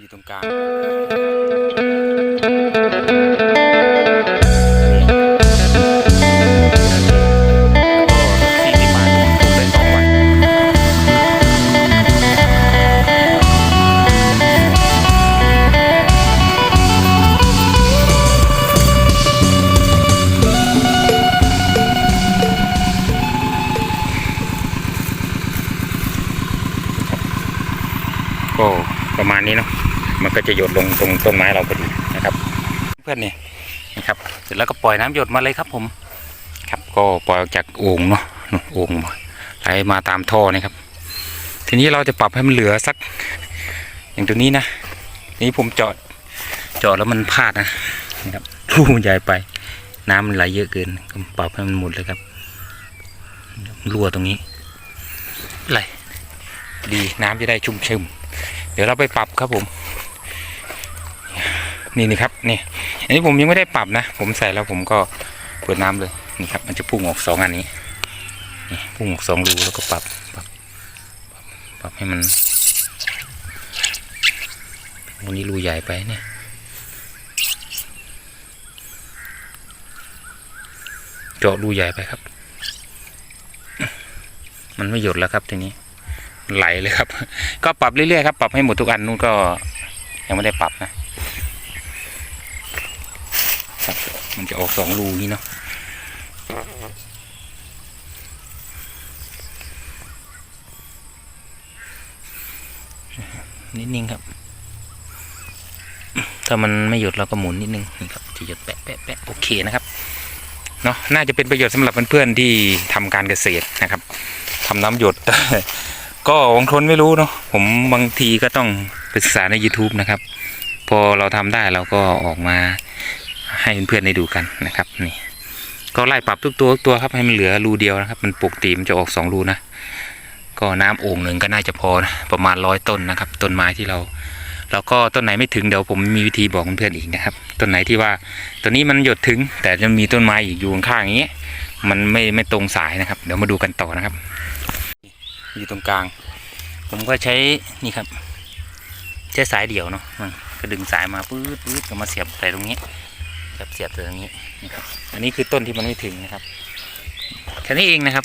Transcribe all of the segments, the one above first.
อยู่ตรงกลาง มันก็จะหยดลงตรงต้นไม้เราพอดีนะครับ เพื่อนนี่นะครับ เสร็จแล้วก็ปล่อยน้ำหยดมาเลยครับผม ครับก็ปล่อยออกจากโอ่งเนาะโอ่งไหลมาตามท่อนะครับ ทีนี้เราจะปรับให้มันเหลือสัก อย่างตัวนี้นะนี่ผมเจาะเจาะแล้วมันพลาดนะนะครับรูมันใหญ่ไป น้ำมันไหลเยอะเกินก็ปรับให้มันหมดเลยครับรั่วตรงนี้ไหลดีน้ำจะได้ชุ่มชื้นเดี๋ยวเราไปปรับครับผม นี่นี่ครับนี่อันนี้ผมยังไม่ได้ปรับนะ ผมใส่แล้วผมก็เปิดน้ำเลยนี่ครับ มันจะพุ่งออกสองอันนี้นี่พุ่งออกสองรูแล้วก็ปรับปรับปรับปรบให้มันวันนี้รูใหญ่ไปเนี่ยเจาะรูใหญ่ไปครับ มันไม่หยดแล้วครับทีนี้ไหลเลยครับ ก็ปรับเรื่อยๆครับ ปรับให้หมดทุกอันนู่นก็ยังไม่ได้ปรับนะ ครับ มันจะออกสองรูนี้เนาะนิดนึงครับ ถ้ามันไม่หยดเราก็หมุนนิดนึงนี่ครับจะหยดแปะแปะแปะโอเคนะครับเนาะน่าจะเป็นประโยชน์สำหรับเพื่อนๆที่ทำการเกษตรนะครับทำน้ำหยด ก็บางคนไม่รู้เนาะผมบางทีก็ต้องไปศึกษาใน YouTube นะครับ พอเราทำได้เราก็ออกมา ให้เพื่อนๆได้ดูกันนะครับนี่ก็ไล่ปรับทุกตัวทุกตัวครับให้มันเหลือรูเดียวนะครับ มันปกติมันจะออกสองรูนะก็น้ำโอ่งหนึ่งก็น่าจะพอนะประมาณร้อยต้นนะครับ ต้นไม้ที่เรา แล้วก็ต้นไหนไม่ถึงเดี๋ยวผมมีวิธีบอกเพื่อนๆอีกนะครับ ต้นไหนที่ว่าตัวนี้มันหยดถึง แต่จะมีต้นไม้อีกอยู่ข้างๆอย่างเงี้ยมันไม่ไม่ตรงสายนะครับ เดี๋ยวมาดูกันต่อนะครับ อยู่ตรงกลาง ผมก็ใช้นี่ครับ ใช้สายเดี่ยวเนาะก็ดึงสายมาปื๊ดปื๊ดก็มาเสียบใส่ตรงนี้ เสียบเสียบตรงนี้นะครับ อันนี้คือต้นที่มันไม่ถึงนะครับแค่นี้เองนะครับ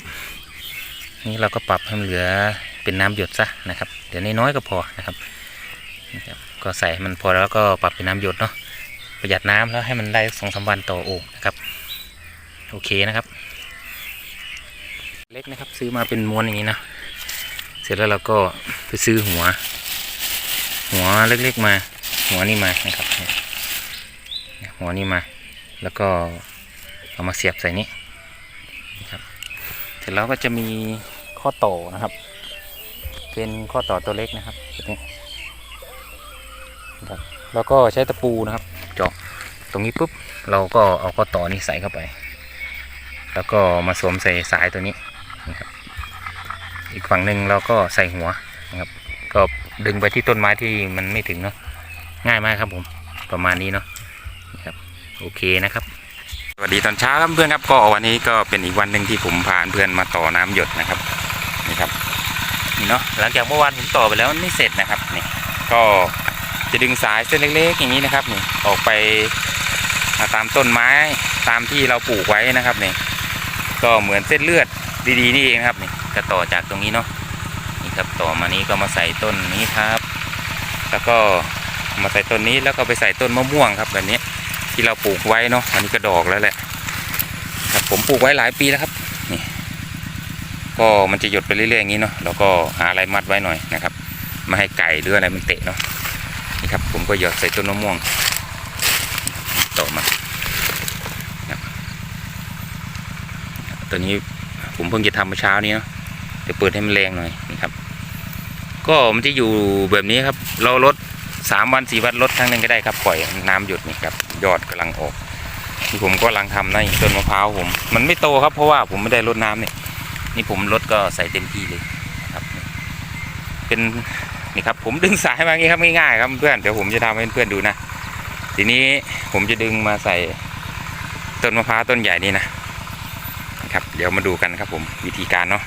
นี่เราก็ปรับให้มันเหลือเป็นน้ำหยดซะนะครับเดี๋ยวน้อยๆก็พอนะครับนะครับก็ใส่มันพอแล้วก็ปรับเป็นน้ำหยดเนาะประหยัดน้ำแล้วให้มันได้สองสามวันต่อโอ่งนะครับ โอเคนะครับ เล็กนะครับ ซื้อมาเป็นม้วนอย่างนี้นะเสร็จแล้วเราก็ไปซื้อหัว หัวเล็กๆมา หัวนี่มานะครับ หัวนี่มา แล้วก็เอามาเสียบใส่นี้ครับ เสร็จแล้วก็จะมีข้อต่อนะครับ เป็นข้อต่อตัวเล็กนะครับแบบนี้ครับแล้วก็ใช้ตะปูนะครับ เจาะตรงนี้ปุ๊บเราก็เอาข้อต่อนี้ใส่เข้าไป แล้วก็มาสวมใส่สายตัวนี้นะครับ อีกฝั่งหนึ่งเราก็ใส่หัวนะครับ ก็ดึงไปที่ต้นไม้ที่มันไม่ถึงเนาะง่ายมากครับผมประมาณนี้เนาะ ครับโอเคนะครับสวัสดีตอนเช้าครับเพื่อนครับก็วันนี้ก็เป็นอีกวันหนึ่งที่ผมพาเพื่อนมาต่อน้ำหยดนะครับนี่ครับนี่เนาะหลังจากเมื่อวานผมต่อไปแล้วมันไม่เสร็จนะครับนี่ก็จะดึงสายเส้นเล็กๆ อย่างนี้นะครับนี่ออกไปตามต้นไม้ตามที่เราปลูกไว้นะครับนี่ก็เหมือนเส้นเลือดดีๆนี่เองครับนี่ก็ต่อจากตรงนี้เนาะนี่ครับต่อมานี้ก็มาใส่ต้นนี้ครับ แล้วก็มาใส่ต้นนี้แล้วก็ไปใส่ต้นมะม่วงครับแบบนี้ ที่เราปลูกไว้เนาะอันนี้ก็ดอกแล้วแหละครับผมปลูกไว้หลายปีแล้วครับนี่ก็มันจะหยดไปเรื่อยๆอย่างนี้เนาะแล้วก็หาอะไรมัดไว้หน่อยนะครับไม่ให้ไก่หรืออะไรมันเตะเนาะนี่ครับผมก็หยดใส่ต้นมะม่วง ต่อมาครับตัวนี้ผมเพิ่งจะทำเมื่อเช้านี้เนาะเดี๋ยวเปิดให้มันแรงหน่อยนี่ครับ ก็มันจะอยู่แบบนี้ครับ เราลด สามวันสี่วันลดครั้งหนึ่งก็ได้ครับปล่อยน้ำหยุดนี่ครับยอดกำลังออกที่ผมก็กำลังทำนะต้นมะพร้าวผม มันไม่โตครับเพราะว่าผมไม่ได้ลดน้ำเนี่ยนี่ผมลดก็ใส่เต็มที่เลยครับ เป็นนี่ครับผมดึงสายมาอย่างนี้ครับง่ายๆครับเพื่อนเดี๋ยวผมจะทำให้เพื่อนดูนะทีนี้ผมจะดึงมาใส่ต้นมะพร้าวต้นใหญ่นี่นะนะครับ เดี๋ยวมาดูกันครับผมวิธีการเนาะ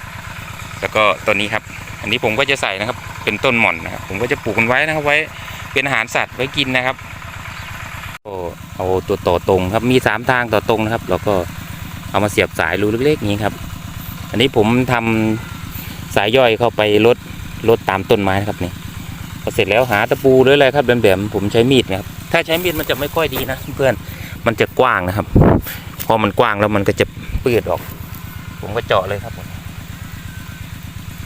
แล้วก็ต้นนี้ครับ อันนี้ผมก็จะใส่นะครับ เป็นต้นหม่อนนะครับผมก็จะปลูกมันไว้นะครับไว้ เป็นอาหารสัตว์ไว้กินนะครับก็เอาตัวต่อตรงครับมีสามทางต่อตรงนะครับ แล้วก็เอามาเสียบสายรูเล็กๆนี้ครับ อันนี้ผมทำสายย่อยเข้าไปลดลดตามต้นไม้นะครับนี่พอเสร็จแล้วหาตะปูหรืออะไรครับแบมๆผมใช้มีดนะครับ ถ้าใช้มีดมันจะไม่ค่อยดีนะเพื่อนมันจะกว้างนะครับ พอมันกว้างแล้วมันก็จะเปื้ดออก ผมก็เจาะเลยครับผม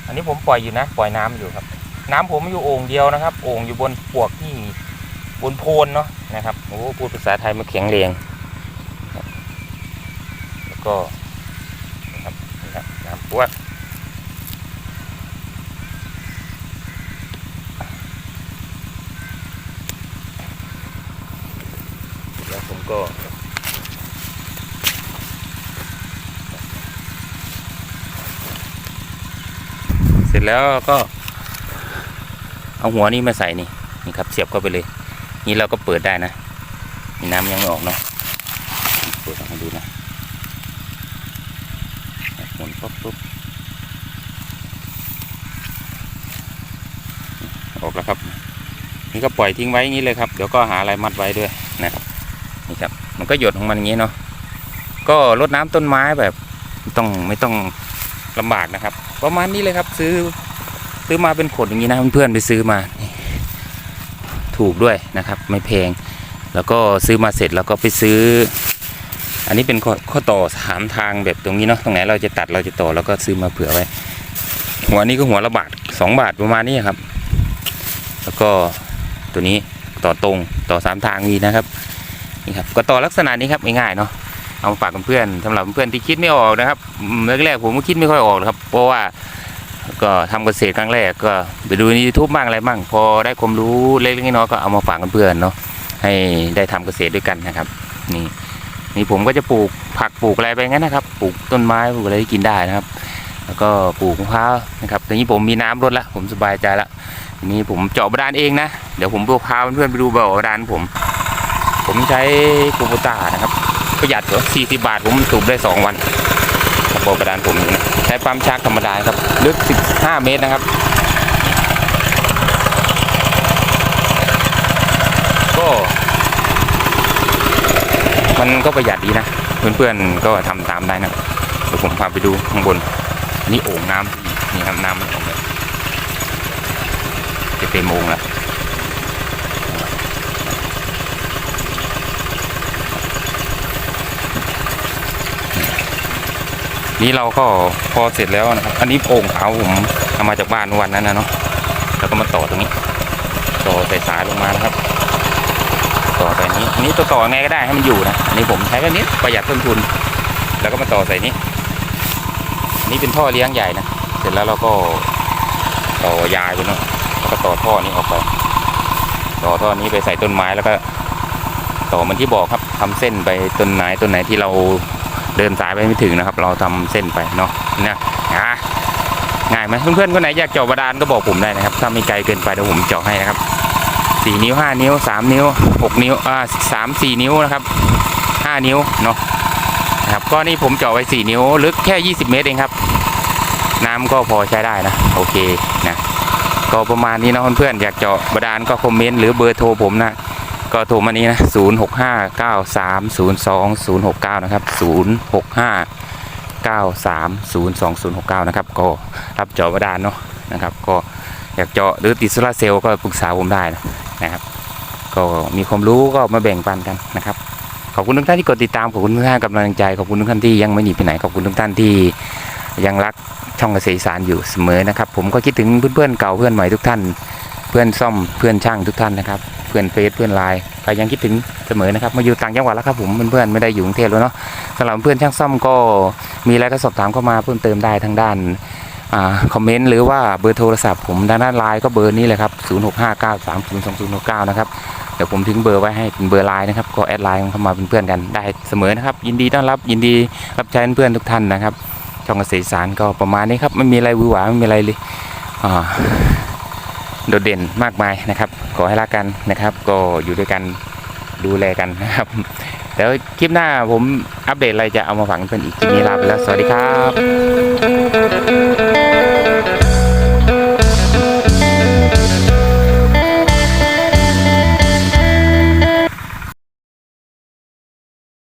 อันนี้ผมปล่อยอยู่นะ ปล่อยน้ำอยู่ครับ น้ำผมอยู่โอ่งเดียวนะครับ โอ่งอยู่บนปวกที่บนโพนเนาะนะครับโอ้โหพูดภาษาไทยมาแข็งแรงแล้วก็นะครับนี่ครับน้ำปวกแล้วผมก็เสร็จแล้วก็ เอาหัวนี้มาใส่นี่นี่ครับเสียบเข้าไปเลย นี่เราก็เปิดได้นะนี่น้ำยังไม่ออกเนาะเปิดออกมาดูนะหมุนปุ๊บปุ๊บออกแล้วครับ นี่ก็ปล่อยทิ้งไว้อย่างนี้เลยครับ เดี๋ยวก็หาอะไรมัดไว้ด้วยนะครับนี่ครับ มันก็หยดของมันอย่างนี้เนาะก็รดน้ำต้นไม้แบบไม่ต้องไม่ต้องลำบากนะครับ ประมาณนี้เลยครับซื้อ ซื้อมาเป็นขดอย่างนี้นะเพื่อนๆไปซื้อมา ถูกด้วยนะครับ ไม่แพง แล้วก็ซื้อมาเสร็จแล้วก็ไปซื้อ อันนี้เป็นข้อขอต่อสามทางแบบตรงนี้เนาะตรงไหนเราจะตัดเราจะต่อแล้วก็ซื้อมาเผื่อไว้ หัวนี้ก็หัวละบาทสองบาทประมาณนี้ครับ แล้วก็ตัวนี้ต่อตรงต่อสามทางนี้นะครับนี่ครับก็ต่อลักษณะนี้ครับง่ายๆเนาะเอามาฝากเพื่อนๆสำหรับเพื่อนที่คิดไม่ออกนะครับอืมแรกๆผมก็คิดไม่ค่อยออกหรอกครับ เพราะว่า ก็ทำเกษตรครั้งแรกก็ไปดูในยูทูบบ้างอะไรบ้างพอได้ความรู้เล็กๆน้อยๆก็เอามาฝากเพื่อนๆเนาะให้ได้ทำเกษตรด้วยกันนะครับ นี่นี่ผมก็จะปลูกผักปลูกอะไรไปงั้นนะครับ ปลูกต้นไม้ปลูกอะไรที่กินได้นะครับ แล้วก็ปลูกมะพร้าวนะครับตอนนี้ผมมีน้ำรดละผมสบายใจละทีนี้ผมเจาะบาดาลเองนะเดี๋ยวผมพาเพื่อนๆไปดูบ่อบาดาลผม ผมใช้กูโบตานะครับประหยัดเหรอ40บาทผมสูบได้2วัน บอกกระดานผมนี่นะใช้ปั๊มชักธรรมดาครับ ลึก 15 เมตรนะครับ ก็ มันก็ประหยัดดีนะ เพื่อนๆก็ทำตามได้นะเดี๋ยวผมพาไปดูข้างบน นี่โอ่งน้ำนี่ครับน้ำมันออกเลยจะเต็มโอ่งแล้ว นี่เราก็พอเสร็จแล้วนะครับ อันนี้โอ่งขาวผมเอามาจากบ้านวันนั้นนะเนาะ แล้วก็มาต่อตรงนี้ ต่อใส่สายลงมานะครับ ต่อใส่นี้อันนี้ตัวต่อไงก็ได้ให้มันอยู่นะ อันนี้ผมใช้แบบนี้ประหยัดต้นทุน แล้วก็มาต่อใส่นี้นนี้เป็นท่อเลี้ยงใหญ่นะ เสร็จแล้วเราก็ต่อยายไปเนาะ แล้วก็ต่อท่อนี้ออกไป ต่อท่อนี้ไปใส่ต้นไม้แล้วก็ ต่อมันที่บอกครับทำเส้นไปต้นไหนต้นไหนที่เรา เดินสายไปไม่ถึงนะครับ เราทำเส้นไปเนาะนะง่ายไหมเพื่อนๆคนไหนอยากเจาะบาดาลก็บอกผมได้นะครับ ถ้าไม่ไกลเกินไปเดี๋ยวผมเจาะให้นะครับสี่นิ้วห้านิ้วสามนิ้วหกนิ้วอ่าสามสี่นิ้วนะครับห้านิ้วเนาะนะครับก็นี่ผมเจาะไว้สี่นิ้วลึกแค่ยี่สิบเมตรเองครับ น้ำก็พอใช้ได้นะ โอเคนะก็ประมาณนี้นะเพื่อนๆอยากเจาะบาดาลก็คอมเมนต์หรือเบอร์โทรผมนะ ก็โทรมานี้นะ 0 6 5 9 3 0 2 0 6 9 นะครับ 0 6 5 9 3 0 2 0 6 9 นะครับ ก็รับเจาะบาดาลเนาะนะครับ ก็อยากเจาะหรือติดโซลาเซลล์ก็ปรึกษาผมได้นะนะครับ ก็มีความรู้ก็มาแบ่งปันกันนะครับ ขอบคุณทุกท่านที่กดติดตาม ขอบคุณทุกท่านกำลังใจ ขอบคุณทุกท่านที่ยังไม่หนีไปไหน ขอบคุณทุกท่านที่ยังรักช่องเกษตรสารอยู่เสมอนะครับ ผมก็คิดถึงเพื่อนๆเก่าเพื่อนใหม่ทุกท่าน เพื่อนซ่อมเพื่อนช่างทุกท่านนะครับ พื่อนเฟซเพื่อนไลน์ใครยังคิดถึงเสมอนะครับมาอยู่ต่างจังหวัดแล้วครับผมเพื่อนๆไม่ได้อยู่กรุงเทพแล้วเนาะสำหรับเพื่อนช่างซ่อมก็มีอะไรก็สอบถามเข้ามาเพิ่มเติมได้ทางด้านอคอมเมนต์หรือว่าเบอร์โทรศัพท์ผมด้านด้าไลน์ก็เบอร์นี้เลยครับ 0 6 5 9 3 0 2 0 6 9 นะครับ เดี๋ยวผมทิ้งเบอร์ไว้ให้เป็นเบอร์ไลน์นะครับ ก็แอดไลน์เข้ามาเป็นเพื่อนกันได้เสมอนะครับ ยินดีต้อนรับยินดีรับใช้เพื่อนทุกท่านนะครับ ช่องเกษตรอีสารก็ประมาณนี้ครับ ไม่มีอะไรวือหวาไม่มีอะไรเลยอ่า โดดเด่นมากมายนะครับ ขอให้รักกันนะครับ ก็อยู่ด้วยกันดูแลกันนะครับแล้วคลิปหน้าผมอัปเดตอะไรจะเอามาฝังเป็นอีกคลิปนี้ลาไปแล้ว สวัสดีครับ